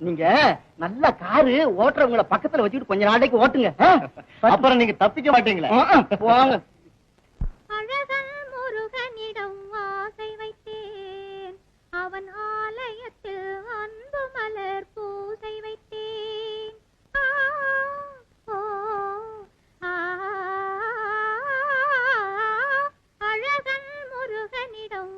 நீங்க நல்ல காரு ஓட்டுறவங்கள பக்கத்துல வச்சுட்டு கொஞ்ச நாளைக்கு ஓட்டுங்க? அப்புறம் நீங்க தப்பிக்க மாட்டீங்களா போங்க அழகன் முருகனிடம் ஆசை வைத்தேன் அவன் ஆலயத்தில் அன்பு மலர் பூசை வைத்தேன் ஆ, ஓ, ஆ, அழகன் முருகனிடம்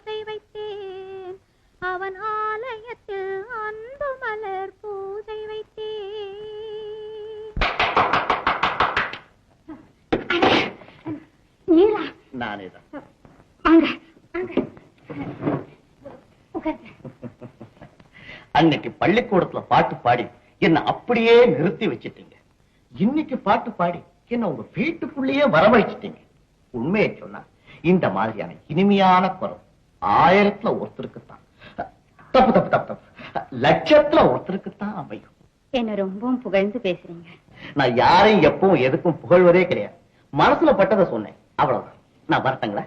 ஆசை வைத்தேன். அவன் ஆலயத்தில் அன்பு மலர் பூஜை வைத்தேன். நீலா. நானே தான். வாங்க. வாங்க. உட்காருங்க. அன்னைக்கு பள்ளிக்கூடத்துல பாட்டு பாடி என்ன அப்படியே நிறுத்தி வச்சிட்டீங்க. இன்னைக்கு பாட்டு பாடி என்ன உங்க வீட்டுக்குள்ளேயே வரவழைச்சிட்டீங்க. உண்மையை சொன்னா இந்த மாதிரியான இனிமையான குரல் ஆயிரத்துல ஒருத்தருக்குத்தான் தப்பு தப்பு தப்பு தப்பு. லட்சத்துல ஒருத்தருக்குத்தான் அமையும். என்ன ரொம்பவும் புகழ்ந்து பேசுறீங்க. நான் யாரையும் எப்பவும் எதுக்கும் புகழ்வதே கிடையாது. மனசுல பட்டதை சொன்னேன். அவ்வளவுதான். நான் வரட்டங்களா?